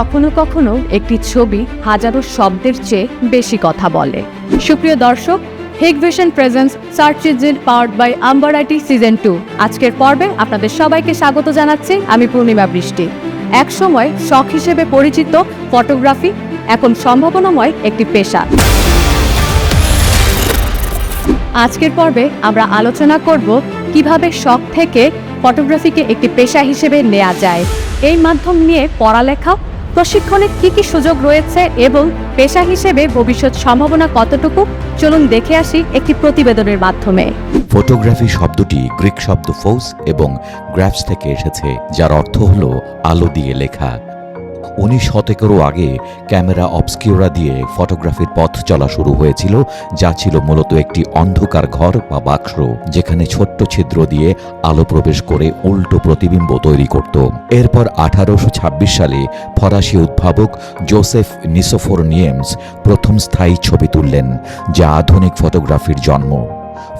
কখনো কখনো একটি ছবি হাজারো শব্দের চেয়ে বেশি কথা বলে। সুপ্রিয় দর্শক Hikvision presents search engine powered by Amber IT season two আজকের পর্বে আপনাদের সবাইকে স্বাগত জানাচ্ছি আমি পূর্ণিমা বৃষ্টি। এক সময় শখ হিসেবে পরিচিত ফটোগ্রাফি, এখন সম্ভাবনাময় একটি পেশা। আজকের পর্বে আমরা আলোচনা করব কীভাবে শখ থেকে ফটোগ্রাফিকে একটি পেশা হিসেবে নেওয়া যায়। এই মাধ্যম নিয়ে পড়ালেখা প্রশিক্ষণের কি কি সুযোগ রয়েছে এবং পেশা হিসেবে ভবিষ্যৎ সম্ভাবনা কতটুকু? চলুন দেখে আসি একটি প্রতিবেদনের মাধ্যমে। ফটোগ্রাফি শব্দটি গ্রিক শব্দ ফোস এবং গ্রাফস থেকে এসেছে, যার অর্থ হল আলো দিয়ে লেখা। উনিশ শতকেরও আগে ক্যামেরা অবস্কিউরা দিয়ে ফটোগ্রাফির পথ চলা শুরু হয়েছিল, যা ছিল মূলত একটি অন্ধকার ঘর বা বাক্স, যেখানে ছোট্ট ছিদ্র দিয়ে আলো প্রবেশ করে উল্টো প্রতিবিম্ব তৈরি করত। এরপর আঠারোশো ছাব্বিশ সালে ফরাসি উদ্ভাবক জোসেফ নিসোফোর নিয়েমস প্রথম স্থায়ী ছবি তুললেন, যা আধুনিক ফটোগ্রাফির জন্ম।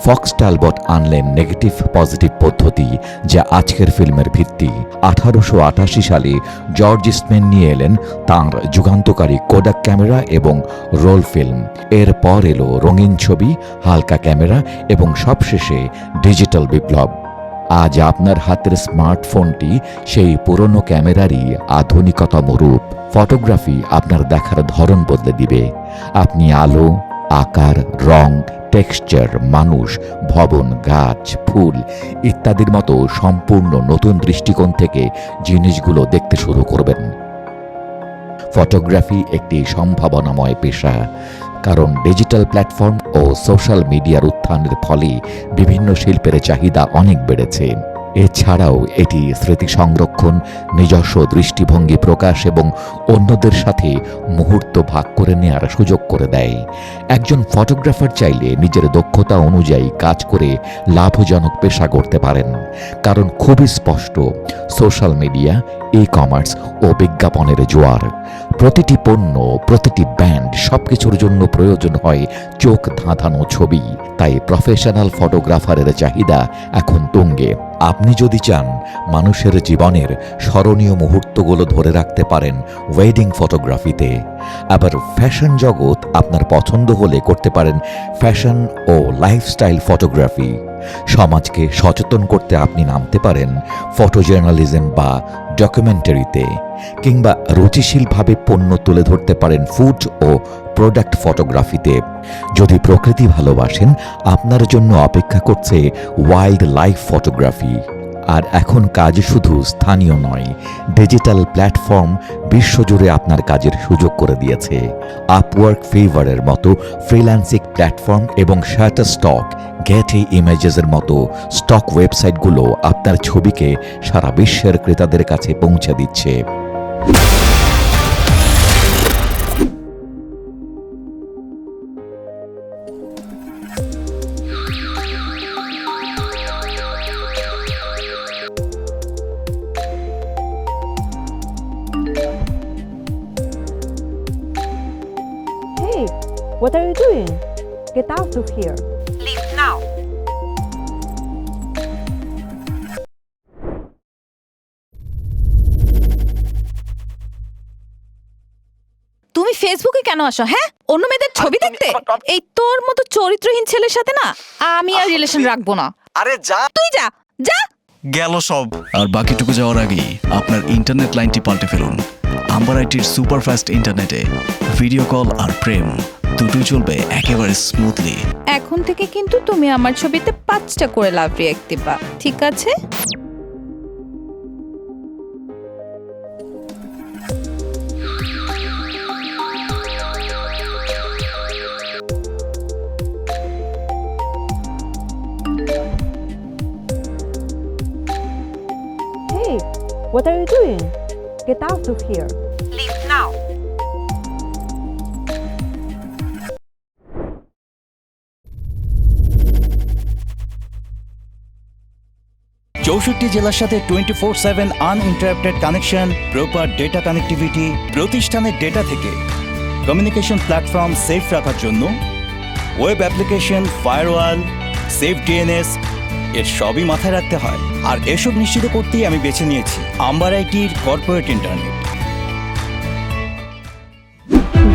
ফক্স টালবট আনলেন নেগেটিভ পজিটিভ পদ্ধতি যা আজকের ফিল্মের ভিত্তি। আঠারোশো আটাশি সালে জর্জ ইস্টম্যান নিয়ে এলেন তাঁর যুগান্তকারী কোডাক ক্যামেরা এবং রোল ফিল্ম এরপর এলো রঙিন ছবি, হালকা ক্যামেরা এবং সবশেষে ডিজিটাল বিপ্লব। আজ আপনার হাতের স্মার্টফোনটি সেই পুরনো ক্যামেরারই আধুনিকতম রূপ। ফটোগ্রাফি আপনার দেখার ধরন বদলে দিবে। আপনি আলো আকার, রং টেক্সচার মানুষ, ভবন, গাছ, ফুল ইত্যাদির মতো সম্পূর্ণ নতুন দৃষ্টিকোণ থেকে জিনিসগুলো দেখতে শুরু করবেন। ফটোগ্রাফি একটি সম্ভাবনাময় পেশা, কারণ ডিজিটাল প্ল্যাটফর্ম ও সোশ্যাল মিডিয়ার উত্থানের ফলে বিভিন্ন শিল্পের চাহিদা অনেক বেড়েছে। এছাড়াও এটি স্মৃতি সংরক্ষণ নিজস্ব দৃষ্টিভঙ্গি প্রকাশ এবং অন্যদের সাথে মুহূর্ত ভাগ করে নেওয়ার সুযোগ করে দেয়। একজন ফটোগ্রাফার চাইলে নিজের দক্ষতা অনুযায়ী কাজ করে লাভজনক পেশা করতে পারেন। কারণ খুবই স্পষ্ট, সোশ্যাল মিডিয়া ই কমার্স ও বিজ্ঞাপনের জোয়ার। প্রতিটি পণ্য, প্রতিটি ব্যান্ড সবকিছুর জন্য প্রয়োজন হয় চোখ ধাঁধানো ছবি। তাই প্রফেশনাল ফটোগ্রাফারের চাহিদা এখন তুঙ্গে। আপনি যদি চান মানুষের জীবনের স্মরণীয় মুহূর্তগুলো ধরে রাখতে পারেন ওয়েডিং ফটোগ্রাফিতে আবার ফ্যাশন জগৎ আপনার পছন্দ হলে করতে পারেন ফ্যাশন ও লাইফস্টাইল ফটোগ্রাফি সমাজকে সচেতন করতে আপনি নামতে পারেন ফটো জার্নালিজম বা ডকুমেন্টারিতে কিংবা রুচিশীলভাবে পণ্য তুলে ধরতে পারেন ফুড ও প্রোডাক্ট ফটোগ্রাফিতে যদি প্রকৃতি ভালোবাসেন, আপনার জন্য অপেক্ষা করছে ওয়াইল্ড লাইফ ফটোগ্রাফি আর এখন কাজ শুধু স্থানীয় নয় ডিজিটাল প্ল্যাটফর্ম বিশ্বজুড়ে আপনার কাজের সুযোগ করে দিয়েছে। আপওয়ার্ক ফেভারের মতো ফ্রিল্যান্সিং প্ল্যাটফর্ম এবং শাটার স্টক গেটি ইমেজেসের মতো স্টক ওয়েবসাইটগুলো আপনার ছবিকে সারা বিশ্বের ক্রেতাদের কাছে পৌঁছে দিচ্ছে। Out here. Leave now. তুমি ফেসবুকে কেন আসো হ্যাঁ? অন্য মেয়েদের ছবি দেখতে? এই তোর মতো চরিত্রহীন ছেলের সাথে না আমি আর রিলেশন রাখব না। আরে যা। তুই যা যা। গেল সব। আর বাকিটুকু যাওয়ার আগেই আপনার ইন্টারনেট লাইনটি পাল্টে ফেলুন। আম্বার আইটির সুপারফাস্ট ইন্টারনেটে ভিডিও কল আর প্রেম। দুটোই চলবে একেবারে স্মুথলি এখন থেকে কিন্তু তুমি আমার ছবিতে পাঁচটা করে লাভ রিয়াক্ট দিবা ঠিক আছে Hey, what are you doing? Get out of here. চৌষট্টি জেলার সাথে twenty four seven uninterrupted connection proper data connectivity প্রতিষ্ঠানের ডেটা থেকে কমিউনিকেশন প্ল্যাটফর্ম সেফ রাখার জন্য web application firewall safe DNS এর সবই মাথায় রাখতে হয়। আর এসব নিশ্চিত করতেই আমি বেছে নিয়েছি আম্বার আইটির কর্পোরেট ইন্টারনেট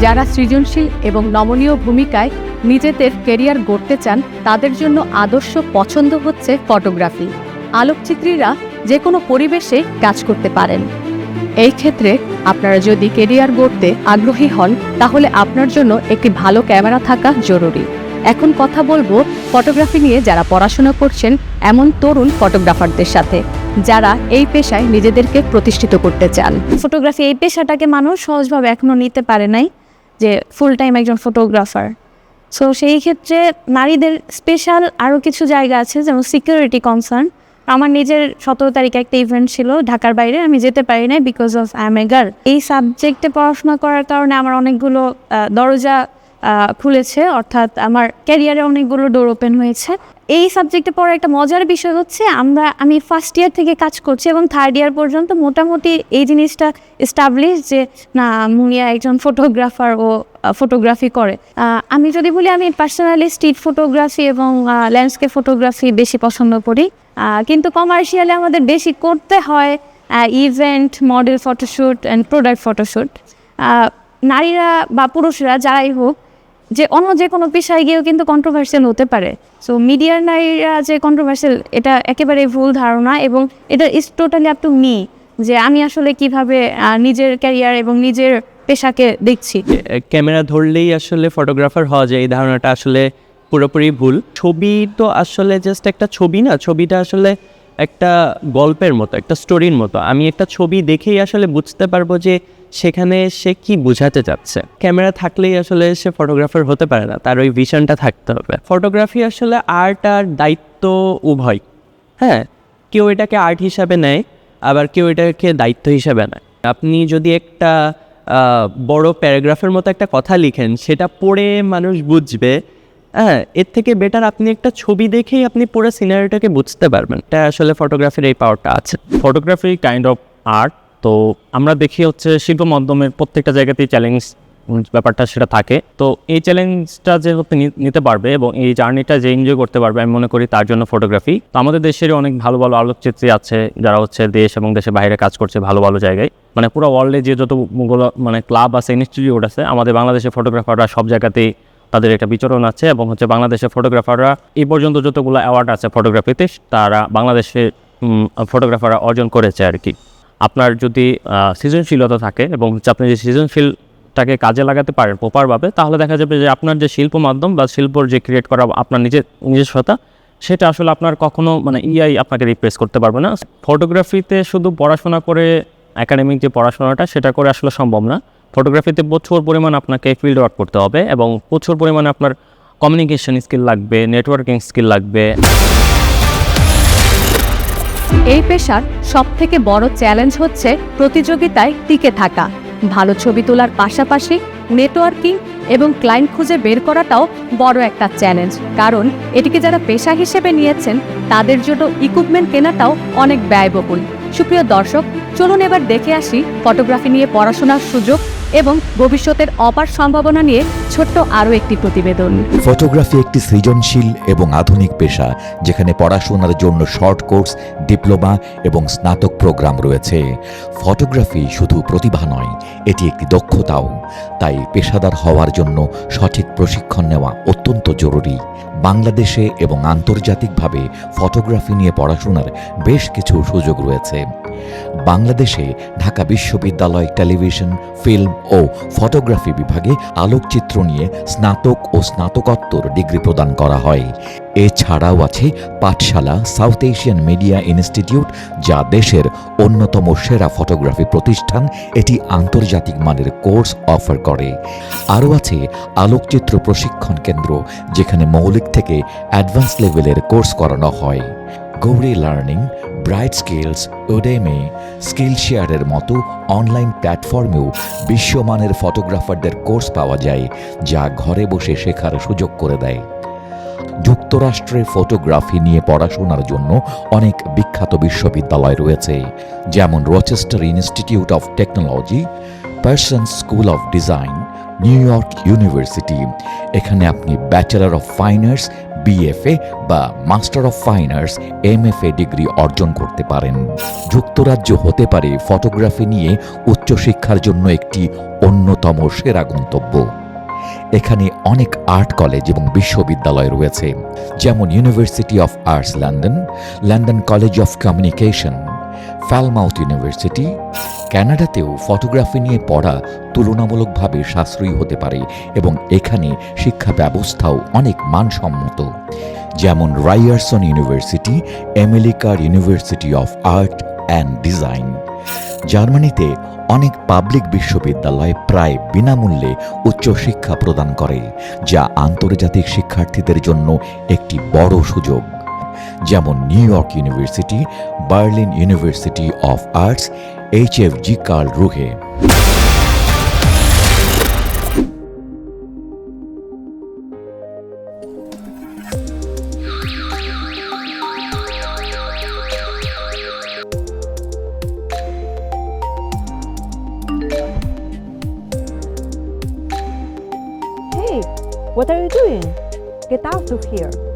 যারা সৃজনশীল এবং নমনীয় ভূমিকায় নিজেদের কেরিয়ার গড়তে চান, তাদের জন্য আদর্শ পছন্দ হচ্ছে ফটোগ্রাফি আলোকচিত্রীরা যে কোনো পরিবেশে কাজ করতে পারেন। এই ক্ষেত্রে আপনারা যদি কেরিয়ার গড়তে আগ্রহী হন, তাহলে আপনার জন্য একটি ভালো ক্যামেরা থাকা জরুরি। এখন কথা বলব ফটোগ্রাফি নিয়ে যারা পড়াশোনা করছেন, এমন তরুণ ফটোগ্রাফারদের সাথে, যারা এই পেশায় নিজেদেরকে প্রতিষ্ঠিত করতে চান। ফটোগ্রাফি এই পেশাটাকে মানুষ সহজভাবে এখনও নিতে পারে নাই, যে ফুল টাইম একজন ফটোগ্রাফার সো সেই ক্ষেত্রে নারীদের স্পেশাল আরও কিছু জায়গা আছে, যেমন সিকিউরিটি কনসার্ন আমার নিজের সতেরো তারিখে একটা ইভেন্ট ছিল, ঢাকার বাইরে। আমি যেতে পারি নাই because of I am a girl এই সাবজেক্টে পড়াশোনা করার কারণে আমার অনেকগুলো দরজা খুলেছে। অর্থাৎ আমার ক্যারিয়ারে অনেকগুলো ডোর ওপেন হয়েছে। এই সাবজেক্টে পড়ার একটা মজার বিষয় হচ্ছে, আমরা, আমি ফার্স্ট ইয়ার থেকে কাজ করছি এবং থার্ড ইয়ার পর্যন্ত মোটামুটি এই জিনিসটা এস্টাবলিশ যে, না, মুনিয়া একজন ফটোগ্রাফার ও ফটোগ্রাফি করে। আমি যদি বলি, আমি পার্সোনালি স্ট্রিট ফটোগ্রাফি এবং ল্যান্ডস্কেপ ফটোগ্রাফি বেশি পছন্দ করি। কিন্তু কমার্শিয়ালে আমাদের বেশি করতে হয় event model photoshoot and product photoshoot নারীরা বা পুরুষরা যারাই হোক যে অন্য যে কোনো পেশায় গিয়েও কিন্তু কন্ট্রোভার্সিয়াল হতে পারে। সো মিডিয়ার নারীরা যে কন্ট্রোভার্সিয়াল এটা একেবারে ভুল ধারণা এবং এটা is totally up to me যে আমি আসলে কীভাবে নিজের ক্যারিয়ার এবং নিজের পেশাকে দেখছি। ক্যামেরা ধরলেই আসলে ফটোগ্রাফার হওয়া যায়, এই ধারণাটা আসলে পুরোপুরি ভুল। ছবি তো আসলে জাস্ট একটা ছবি না, ছবিটা আসলে একটা গল্পের মতো, একটা স্টোরির মতো। আমি একটা ছবি দেখেই আসলে বুঝতে পারব যে সেখানে সে কি বোঝাতে চাচ্ছে। ক্যামেরা থাকলেই আসলে সে ফটোগ্রাফার হতে পারে না, তার ওই ভিশনটা থাকতে হবে। ফটোগ্রাফি আসলে আর্ট আর দায়িত্ব উভয়। হ্যাঁ কেউ এটাকে আর্ট হিসাবে নেয়, আবার কেউ এটাকে দায়িত্ব হিসাবে নেয়। আপনি যদি একটা বড় প্যারাগ্রাফের মতো একটা কথা লিখেন, সেটা পড়ে মানুষ বুঝবে হ্যাঁ এর থেকে বেটার আপনি একটা ছবি দেখেই আপনি পুরো সিনারিটাকে বুঝতে পারবেন। এটা আসলে ফটোগ্রাফির এই পাওয়ারটা আছে। ফটোগ্রাফি কাইন্ড অফ আর্ট তো আমরা দেখি হচ্ছে শিল্প মাধ্যমের প্রত্যেকটা জায়গাতেই চ্যালেঞ্জ ব্যাপারটা সেটা থাকে। তো এই চ্যালেঞ্জটা যে নি- নিতে পারবে এবং এই জার্নিটা যে এনজয় করতে পারবে আমি মনে করি তার জন্য ফটোগ্রাফি তো আমাদের দেশের অনেক ভালো ভালো আলোকচিত্রী আছে যারা হচ্ছে দেশ এবং দেশের বাইরে কাজ করছে ভালো ভালো জায়গায়। মানে পুরো ওয়ার্ল্ডে যে যতগুলো মানে ক্লাব আছে ইনস্টিটিউট আছে, আমাদের বাংলাদেশের ফটোগ্রাফাররা সব জায়গাতেই তাদের একটা বিচরণ আছে এবং হচ্ছে বাংলাদেশের ফটোগ্রাফাররা এই পর্যন্ত যতগুলো অ্যাওয়ার্ড আছে ফটোগ্রাফিতে তারা বাংলাদেশের ফটোগ্রাফাররা অর্জন করেছে আর কি। আপনার যদি সৃজনশীলতা থাকে এবং হচ্ছে আপনি যে সৃজনশীলটাকে কাজে লাগাতে পারেন প্রপারভাবে তাহলে দেখা যাবে যে আপনার যে শিল্প মাধ্যম বা শিল্পর যে ক্রিয়েট করা আপনার নিজের নিজস্বতা, সেটা আসলে আপনার কখনো মানে ইআই আপনাকে রিপ্লেস করতে পারবে না। ফটোগ্রাফিতে শুধু পড়াশোনা করে একাডেমিক যে পড়াশোনাটা, সেটা করে আসলে সম্ভব না। ফটোগ্রাফিতে প্রচুর পরিমাণ আপনাকে ফিল্ড ওয়ার্ক করতে হবে এবং প্রচুর পরিমাণে আপনার কমিউনিকেশন স্কিল লাগবে নেটওয়ার্কিং স্কিল লাগবে। এই পেশার সব থেকে বড় চ্যালেঞ্জ হচ্ছে প্রতিযোগিতায় টিকে থাকা। ভালো ছবি তোলার পাশাপাশি নেটওয়ার্কিং এবং ক্লায়েন্ট খুঁজে বের করাটাও বড় একটা চ্যালেঞ্জ। কারণ এটিকে যারা পেশা হিসেবে নিয়েছেন, তাদের জন্য ইকুইপমেন্ট কেনাটাও অনেক ব্যয়বহুল। সুপ্রিয় দর্শক, চলুন এবার দেখে আসি ফটোগ্রাফি নিয়ে পড়াশোনার সুযোগ এবং ভবিষ্যতের অপার সম্ভাবনা নিয়ে ছোট্ট আরও একটি প্রতিবেদন। ফটোগ্রাফি একটি সৃজনশীল এবং আধুনিক পেশা, যেখানে পড়াশোনার জন্য শর্ট কোর্স ডিপ্লোমা এবং স্নাতক প্রোগ্রাম রয়েছে। ফটোগ্রাফি শুধু প্রতিভা নয়, এটি একটি দক্ষতাও। তাই পেশাদার হওয়ার জন্য সঠিক প্রশিক্ষণ নেওয়া অত্যন্ত জরুরি। বাংলাদেশে এবং আন্তর্জাতিকভাবে ফটোগ্রাফি নিয়ে পড়াশোনার বেশ কিছু সুযোগ রয়েছে। বাংলাদেশে ঢাকা বিশ্ববিদ্যালয় টেলিভিশন, ফিল্ম ও ফটোগ্রাফি বিভাগে আলোকচিত্র নিয়ে স্নাতক ও স্নাতকোত্তর ডিগ্রি প্রদান করা হয়। এছাড়াও আছে পাঠশালা, সাউথ এশিয়ান মিডিয়া ইনস্টিটিউট, যা দেশের অন্যতম সেরা ফটোগ্রাফি প্রতিষ্ঠান। এটি আন্তর্জাতিক মানের কোর্স অফার করে। আরও আছে আলোকচিত্র প্রশিক্ষণ কেন্দ্র, যেখানে মৌলিক থেকে অ্যাডভান্স লেভেলের কোর্স করানো হয়। গৌড়ি learning bright skills Udemy skill শেয়ারের মতো অনলাইন প্ল্যাটফর্মেও বিশ্বমানের ফটোগ্রাফারদের কোর্স পাওয়া যায়, যা ঘরে বসে শেখার সুযোগ করে দেয়। যুক্তরাষ্ট্রে ফটোগ্রাফি নিয়ে পড়াশোনার জন্য অনেক বিখ্যাত বিশ্ববিদ্যালয় রয়েছে, যেমন Rochester institute of technology Parsons school of design New York university এখানে আপনি bachelor of fine arts BFA বা master of fine arts MFA degree অর্জন করতে পারেন। যুক্তরাজ্য হতে পারে ফটোগ্রাফি নিয়ে উচ্চশিক্ষার জন্য একটি অন্যতম সেরা গন্তব্য। এখানে অনেক আর্ট কলেজ এবং বিশ্ববিদ্যালয় রয়েছে, যেমন university of arts London London college of communication Falmouth university কানাডাতেও photography নিয়ে পড়া তুলনামূলকভাবে সাশ্রয়ী হতে পারে এবং এখানে শিক্ষা ব্যবস্থাও অনেক মানসম্মত। যেমন রাইয়ারসন ইউনিভার্সিটি আমেরিকার university of art and design. জার্মানিতে অনেক পাবলিক বিশ্ববিদ্যালয় প্রায় বিনামূল্যে উচ্চশিক্ষা প্রদান করে, যা আন্তর্জাতিক শিক্ষার্থীদের জন্য একটি বড় সুযোগ। যেমন New York university Berlin university of arts H F G Karlsruhe Hey, what are you doing? Get out of here.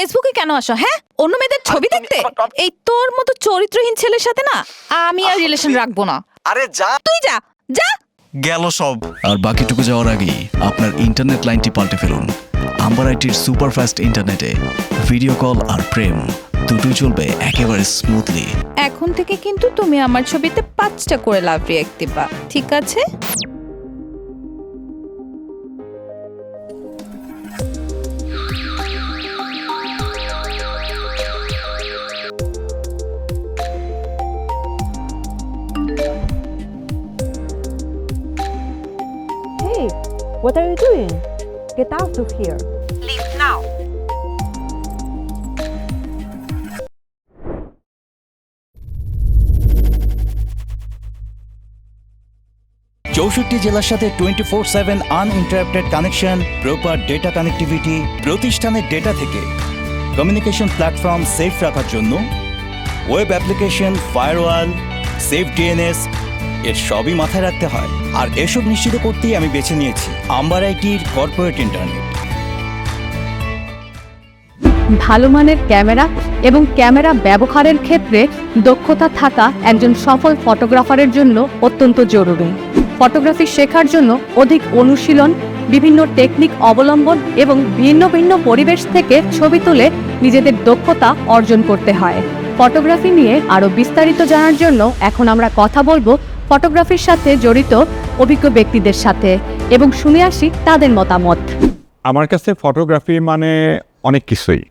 ফেসবুকে কেন আসো হ্যাঁ? অন্য মেয়েদের ছবি দেখতে? এই তোর মতো চরিত্রহীন ছেলের সাথে না আমি আর রিলেশন রাখব না। আরে যা। তুই যা যা। গেল সব। আর বাকিটুকু যাওয়ার আগেই আপনার ইন্টারনেট লাইনটি পাল্টে ফেলুন। আম্বার আইটির সুপারফাস্ট ইন্টারনেটে ভিডিও কল আর প্রেম দুটোই চলবে একেবারে স্মুথলি এখন থেকে কিন্তু তুমি আমার ছবিতে পাঁচটা করে লাভ রিয়াক্ট দিবা ঠিক আছে? What are you doing? Get out of here. Leave now. চৌষট্টি জেলার সাথে twenty four seven uninterrupted connection proper data connectivity প্রতিষ্ঠানের ডেটা থেকে কমিউনিকেশন প্ল্যাটফর্ম সেফ রাখার জন্য web application firewall safe DNS এর সবই মাথায় রাখতে হয়। আর এসব নিশ্চিত করতেই আমি বেছে নিয়েছি আম্বার আইটির কর্পোরেট ইন্টারনেট। ভালো মানের ক্যামেরা এবং ক্যামেরা ব্যবহারের ক্ষেত্রে দক্ষতা থাকা একজন সফল ফটোগ্রাফারের জন্য অত্যন্ত জরুরি। ফটোগ্রাফি শেখার জন্য অধিক অনুশীলন, বিভিন্ন টেকনিক অবলম্বন এবং ভিন্ন ভিন্ন পরিবেশ থেকে ছবি তুলে নিজেদের দক্ষতা অর্জন করতে হয়। ফটোগ্রাফি নিয়ে আরও বিস্তারিত জানার জন্য এখন আমরা কথা বলব ফটোগ্রাফির সাথে জড়িত অভিজ্ঞ ব্যক্তিদের সাথে এবং শুনে আসি তাদের মতামত। আমার কাছে ফটোগ্রাফি মানে অনেক কিছুই।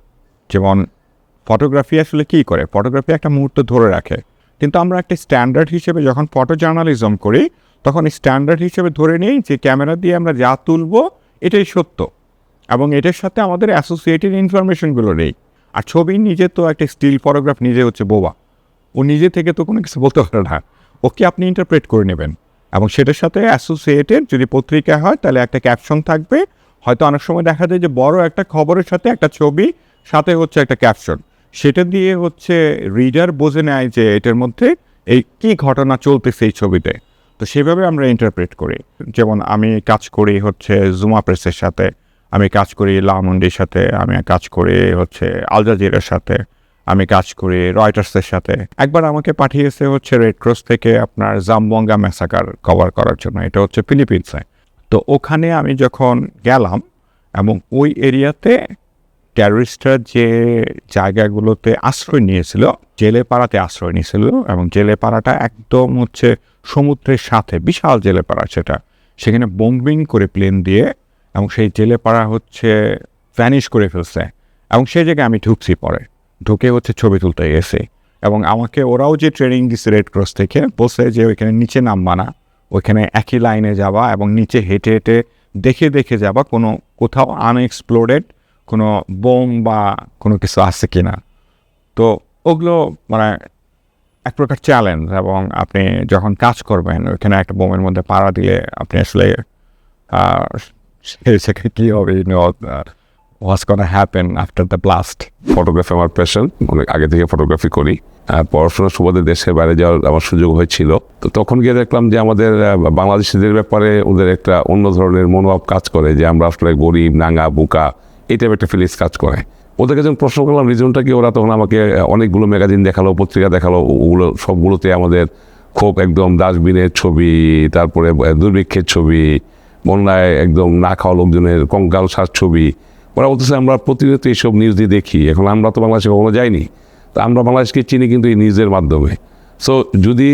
যেমন, ফটোগ্রাফি আসলে কী করে? ফটোগ্রাফি একটা মুহূর্ত ধরে রাখে। কিন্তু আমরা একটা স্ট্যান্ডার্ড হিসেবে যখন ফটো জার্নালিজম করি, তখন স্ট্যান্ডার্ড হিসেবে ধরে নিই যে ক্যামেরা দিয়ে আমরা যা তুলব, এটাই সত্য। এবং এটার সাথে আমাদের অ্যাসোসিয়েটেড ইনফরমেশনগুলো নেই। আর ছবি নিজে তো একটা স্টিল ফটোগ্রাফ নিজে হচ্ছে বোবা। ও নিজে থেকে তো কোনো কিছু বলতে পারে না। ওকে আপনি ইন্টারপ্রেট করে নেবেন। এবং সেটার সাথে অ্যাসোসিয়েটেড যদি পত্রিকা হয়, তাহলে একটা ক্যাপশন থাকবে। হয়তো অনেক সময় দেখা যায় যে বড় একটা খবরের সাথে একটা ছবি, সাথে হচ্ছে একটা ক্যাপশন সেটা দিয়ে হচ্ছে রিডার বোঝে নেয় যে এটার মধ্যে এই কী ঘটনা চলতেছে এই ছবিতে। তো সেভাবে আমরা ইন্টারপ্রেট করি। যেমন আমি কাজ করি হচ্ছে জুমা প্রেসের সাথে, আমি কাজ করি লামন্ডির সাথে, আমি কাজ করি হচ্ছে আল জাজিরার সাথে। আমি কাজ করি রয়টার্সের সাথে। একবার আমাকে পাঠিয়েছে হচ্ছে রেড ক্রস থেকে আপনার জামবঙ্গা ম্যাসাকার কভার করার জন্য। এটা হচ্ছে ফিলিপিন্সে তো ওখানে আমি যখন গেলাম এবং ওই এরিয়াতে টেররিস্টরা যে জায়গাগুলোতে আশ্রয় নিয়েছিল জেলে পাড়াতে আশ্রয় নিয়েছিল এবং জেলে পাড়াটা একদম হচ্ছে সমুদ্রের সাথে, বিশাল জেলে পাড়া সেটা। সেখানে বোম্বিং করে প্লেন দিয়ে এবং সেই জেলে পাড়া হচ্ছে ভ্যানিশ করে ফেলছে। এবং সেই জায়গায় আমি ঢুকছি পরে। ঢুকে হচ্ছে ছবি তুলতে গেছে এবং আমাকে ওরাও যে ট্রেনিং দিচ্ছে রেড ক্রস থেকে বলছে যে ওইখানে নিচে নামবা না। ওইখানে একই লাইনে যাওয়া এবং নিচে হেঁটে হেঁটে দেখে দেখে যাবা কোনো কোথাও আনএক্সপ্লোরেড কোনো বোম বা কোনো কিছু আছে কি না তো ওগুলো মানে এক প্রকার চ্যালেঞ্জ এবং আপনি যখন কাজ করবেন, ওইখানে একটা বোমের মধ্যে পাড়া দিলে আপনি আসলে সেখানে কী হবে? What's gonna happen after the blast photography আমার প্যাশন অনেক আগে থেকে ফটোগ্রাফি করি। আহ, পড়াশোনার সুবাদে দেশের বাইরে যাওয়ার আমার সুযোগ হয়েছিল। তো তখন গিয়ে দেখলাম যে আমাদের বাংলাদেশিদের ব্যাপারে ওদের একটা অন্য ধরনের মনোভাব কাজ করে যে আমরা আসলে গরিব নাঙ্গা বুকা এই টাইপের একটা ফিলিংস কাজ করে। ওদেরকে যখন প্রশ্ন করলাম রিজনটা কি? ওরা তখন আমাকে অনেকগুলো ম্যাগাজিন দেখাল পত্রিকা দেখাল ওগুলো সবগুলোতে আমাদের খুব একদম ডাস্টবিনের ছবি তারপরে দুর্ভিক্ষের ছবি বন্যায় একদম না খাওয়া লোকজনের কঙ্কাল সার ছবি ওরা বলতেছে, আমরা প্রতিনিয়ত এইসব নিউজ দিয়ে দেখি। এখন আমরা তো বাংলাদেশে কখনো যাইনি। তো আমরা বাংলাদেশকে চিনি কিন্তু এই নিউজের মাধ্যমে। সো যদি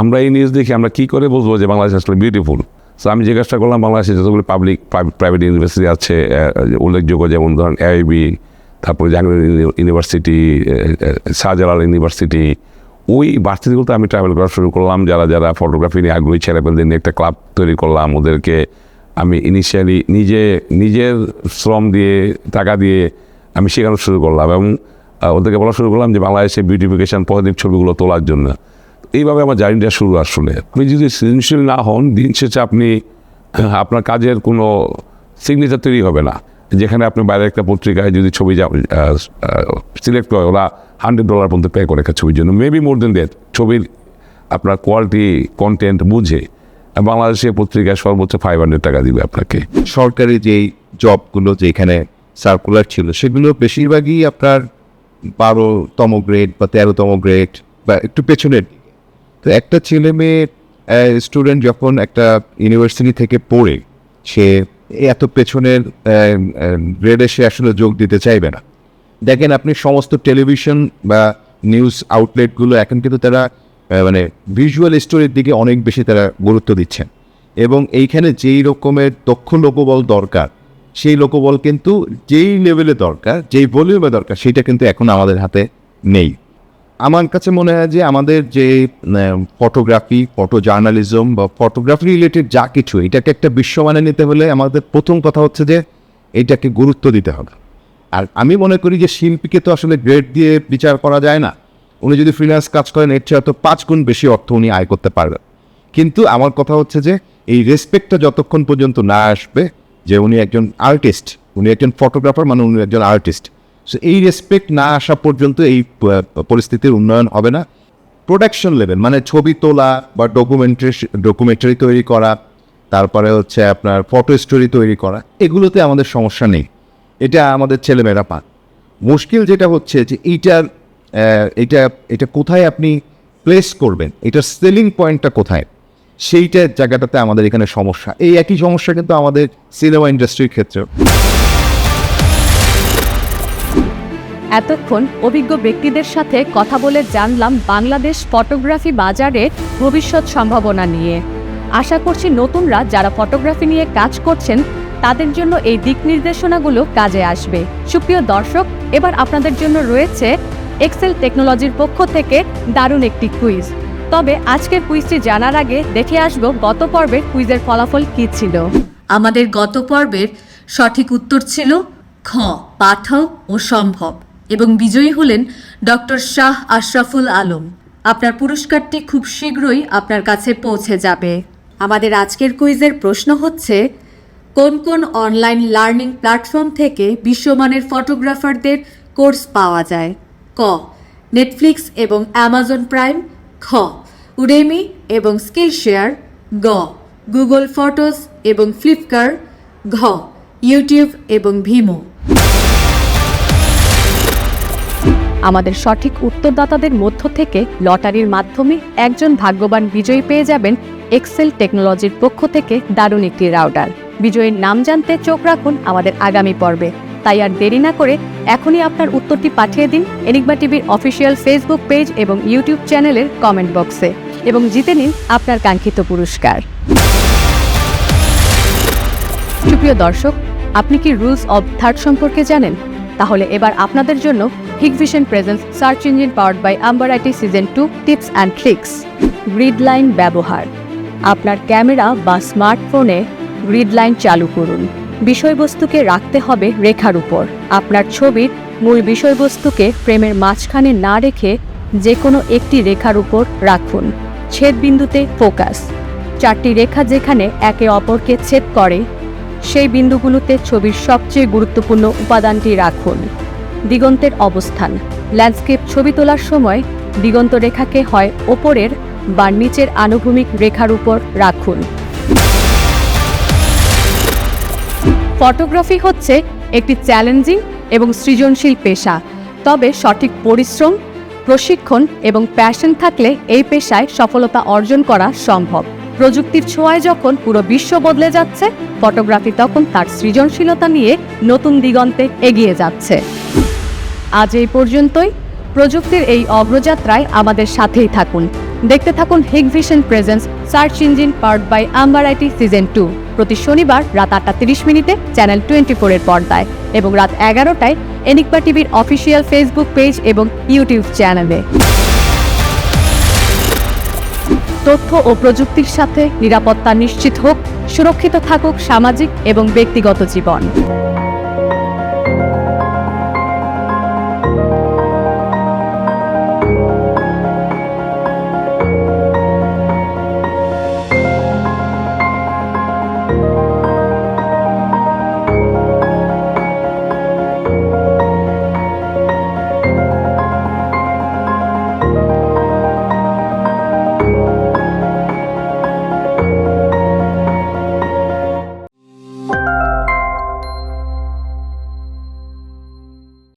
আমরা এই নিউজ দেখি, আমরা কী করে বলব যে বাংলাদেশ আসলে বিউটিফুল সো আমি জিজ্ঞাসা করলাম, বাংলাদেশে যতগুলো পাবলিক প্রাইভেট ইউনিভার্সিটি আছে উল্লেখযোগ্য যেমন ধরেন এআইবি তারপরে জাহাঙ্গীর ইউনিভার্সিটি শাহজালাল ইউনিভার্সিটি, ওই ভার্সিটিগুলোতে আমি ট্রাভেল করা শুরু করলাম। যারা যারা ফটোগ্রাফি নিয়ে আগ্রহী ছেলেপেলেদের নিয়ে একটা ক্লাব তৈরি করলাম। ওদেরকে আমি ইনিশিয়ালি নিজে, নিজের শ্রম দিয়ে, টাকা দিয়ে আমি শেখানো শুরু করলাম এবং ওদেরকে বলা শুরু করলাম যে বাংলাদেশে বিউটিফিকেশন পজিটিভ ছবিগুলো তোলার জন্য। এইভাবে আমার জার্নিটা শুরু আসলে। আপনি যদি সৃজনশীল না হন, দিন শেষে আপনি, আপনার কাজের কোনো সিগনেচার তৈরি হবে না। যেখানে আপনি বাইরে একটা পত্রিকায় যদি ছবি সিলেক্ট করে, ওরা হান্ড্রেড ডলার পর্যন্ত পে করে একটা ছবির জন্য। মেবি মোর দেন দ্যাট ছবির আপনার কোয়ালিটি কন্টেন্ট বুঝে। বাংলাদেশের পত্রিকায় সর্বোচ্চ ফাইভ টাকা দিবে আপনাকে। সরকারি যেই জবগুলো যেখানে সার্কুলার ছিল, সেগুলো বেশিরভাগই আপনার বারোতম গ্রেড বা তেরোতম গ্রেড বা একটু পেছনের তো একটা ছেলে মেয়ে স্টুডেন্ট যখন একটা ইউনিভার্সিটি থেকে পড়ে, সে এত পেছনের গ্রেডে সে আসলে যোগ দিতে চাইবে না। দেখেন আপনি সমস্ত টেলিভিশন বা নিউজ আউটলেটগুলো এখন কিন্তু তারা মানে ভিজুয়াল স্টোরির দিকে অনেক বেশি তারা গুরুত্ব দিচ্ছেন। এবং এইখানে যেই রকমের দক্ষ লোকবল দরকার, সেই লোকবল কিন্তু যেই লেভেলে দরকার, যেই ভলিউমে দরকার, সেটা কিন্তু এখন আমাদের হাতে নেই। আমার কাছে মনে হয় যে আমাদের যে ফটোগ্রাফি ফটো জার্নালিজম বা ফটোগ্রাফি রিলেটেড যা কিছু, এটাকে একটা বিশ্বমানে নিতে হলে আমাদের প্রথম কথা হচ্ছে যে এটাকে গুরুত্ব দিতে হবে। আর আমি মনে করি যে শিল্পীকে তো আসলে গ্রেড দিয়ে বিচার করা যায় না। উনি যদি ফ্রিল্যান্স কাজ করেন, এর চেয়ে হয়তো পাঁচ গুণ বেশি অর্থ উনি আয় করতে পারবেন। কিন্তু আমার কথা হচ্ছে যে, এই রেসপেক্টটা যতক্ষণ পর্যন্ত না আসবে, যে উনি একজন আর্টিস্ট উনি একজন ফটোগ্রাফার মানে উনি একজন আর্টিস্ট সো এই রেসপেক্ট না আসা পর্যন্ত এই পরিস্থিতির উন্নয়ন হবে না। প্রোডাকশন লেভেল মানে ছবি তোলা বা ডকুমেন্টারি ডকুমেন্টারি তৈরি করা, তারপরে হচ্ছে আপনার ফটো স্টোরি তৈরি করা, এগুলোতে আমাদের সমস্যা নেই। এটা আমাদের ছেলেমেয়েরা পান। মুশকিল যেটা হচ্ছে যে, এইটার এটা এটা কোথায় আপনি প্লেস করবেন? এটার সেলিং পয়েন্টটা কোথায়? সেইটা জায়গাটাতে আমাদের এখানে সমস্যা। এই একই সমস্যা কিন্তু আমাদের সিনেমা ইন্ডাস্ট্রির ক্ষেত্রেও। এতক্ষণ অভিজ্ঞ ব্যক্তিদের সাথে কথা বলে জানলাম বাংলাদেশ ফটোগ্রাফি বাজারে ভবিষ্যৎ সম্ভাবনা নিয়ে। আশা করছি নতুনরা যারা ফটোগ্রাফি নিয়ে কাজ করছেন, তাদের জন্য এই দিক নির্দেশনাগুলো কাজে আসবে। সুপ্রিয় দর্শক, এবার আপনাদের জন্য রয়েছে এক্সেল টেকনোলজির পক্ষ থেকে দারুণ একটি কুইজ তবে আজকের কুইজটি জানার আগে দেখে আসব গত পর্বের কুইজের ফলাফল কী ছিল। আমাদের গত পর্বের সঠিক উত্তর ছিল খ, পাঠক ও সম্ভব এবং বিজয়ী হলেন ডক্টর শাহ আশরাফুল আলম। আপনার পুরস্কারটি খুব শীঘ্রই আপনার কাছে পৌঁছে যাবে। আমাদের আজকের কুইজের প্রশ্ন হচ্ছে, কোন কোন অনলাইন লার্নিং প্ল্যাটফর্ম থেকে বিশ্বমানের ফটোগ্রাফারদের কোর্স পাওয়া যায়? ক। নেটফ্লিক্স এবং অ্যামাজন প্রাইম খ। উডেমি এবং স্কিল শেয়ার গ। গুগল ফটোস এবং ফ্লিপকার্ট ঘ। ইউটিউব এবং ভিমো আমাদের সঠিক উত্তরদাতাদের মধ্য থেকে লটারির মাধ্যমে একজন ভাগ্যবান বিজয়ী পেয়ে যাবেন এক্সেল টেকনোলজির পক্ষ থেকে দারুণ একটি রাউটার। বিজয়ীর নাম জানতে চোখ রাখুন আমাদের আগামী পর্বে। তাই আর দেরি না করে এখনই আপনার উত্তরটি পাঠিয়ে দিন এনিগমা টিভির অফিসিয়াল ফেসবুক পেজ এবং ইউটিউব চ্যানেলের কমেন্ট বক্সে এবং জিতে নিন আপনার কাঙ্ক্ষিত পুরস্কার। সুপ্রিয় দর্শক, আপনি কি রুলস অব থার্ড সম্পর্কে জানেন? তাহলে এবার আপনাদের জন্য Hikvision presents search engine powered by Amber IT season two tips and tricks. Grid line ব্যবহার। আপনার ক্যামেরা বা স্মার্টফোনে গ্রিড লাইন চালু করুন। বিষয়বস্তুকে রাখতে হবে রেখার উপর। আপনার ছবির মূল বিষয়বস্তুকে ফ্রেমের মাঝখানে না রেখে যে কোনো একটি রেখার উপর রাখুন। ছেদ বিন্দুতে ফোকাস। চারটি রেখা যেখানে একে অপরকে ছেদ করে, সেই বিন্দুগুলোতে ছবির সবচেয়ে গুরুত্বপূর্ণ উপাদানটি রাখুন। দিগন্তের অবস্থান। ল্যান্ডস্কেপ ছবি তোলার সময় দিগন্ত রেখাকে হয় ওপরের বা নিচের আনুভূমিক রেখার উপর রাখুন। ফটোগ্রাফি হচ্ছে একটি চ্যালেঞ্জিং এবং সৃজনশীল পেশা। তবে সঠিক পরিশ্রম, প্রশিক্ষণ এবং প্যাশন থাকলে এই পেশায় সফলতা অর্জন করা সম্ভব। প্রযুক্তির ছোঁয়ায় যখন পুরো বিশ্ব বদলে যাচ্ছে, ফটোগ্রাফি তখন তার সৃজনশীলতা নিয়ে নতুন দিগন্তে এগিয়ে যাচ্ছে। আজ এই পর্যন্তই। প্রযুক্তির এই অগ্রযাত্রায় আমাদের সাথেই থাকুন। দেখতে থাকুন হিগ vision presents search engine part by Ambar IT season two প্রতি শনিবার রাত আটটা তিরিশ মিনিটে চ্যানেল টোয়েন্টি ফোরের পর্দায় এবং রাত এগারোটায় এনিকপা টিভির অফিসিয়াল ফেসবুক পেজ এবং ইউটিউব চ্যানেলে তথ্য ও প্রযুক্তির সাথে নিরাপত্তা নিশ্চিত হোক, সুরক্ষিত থাকুক সামাজিক এবং ব্যক্তিগত জীবন।